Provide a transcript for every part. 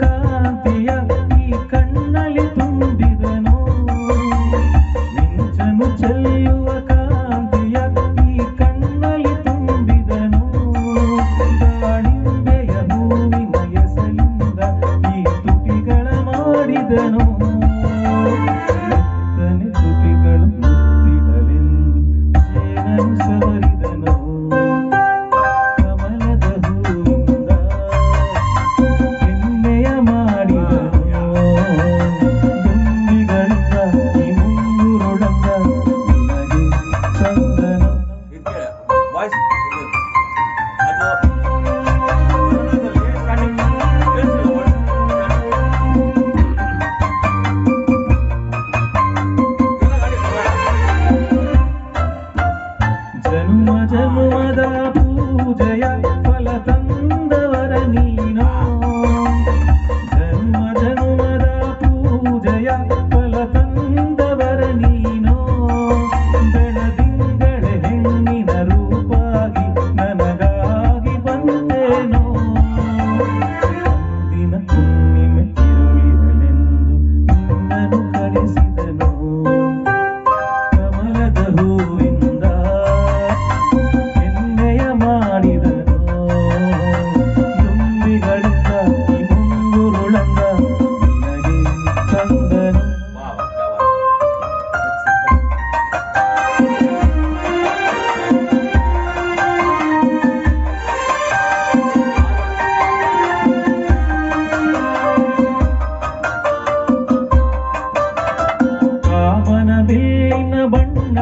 ಕಾಂತಿಯ ಈ ಕಣ್ಣಲ್ಲಿ ತುಂಬಿದನು. ಮಿಂಚನು ಚೆಲ್ಲುವ ಕಾಂತಿಯ ಈ ಕಣ್ಣಲ್ಲಿ ತುಂಬಿದನು. ದಾಳಿಂಬೆಯ ಹೂವಿನ ಎಸಲಿಂದ ತುಟಿಗಳ ಮಾಡಿದನು. ತುಟಿಗಳು ಮುತ್ತಿಡಲೆಂದು ಜೇನನು ಫಲ ತಂದವರ ನೀನೋ ಧರ್ಮ ಧರ್ಮದ ಪೂಜೆಯ ಫಲ ತಂದವರ ನೀನೋ ಬೆಳದಿಂದಳ ಹೆಣ್ಣಿನ ರೂಪಾಗಿ ನನಗಾಗಿ ಬಂದೇನೋ ದಿನ ಪುಣ್ಣಿಮೆ ತಿರುಳಿರಲೆಂದು ನನ್ನನ್ನು ಕರೆಸಿ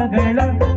ಕಾಮನ ಬೇನ ಬಣ್ಣಗಳ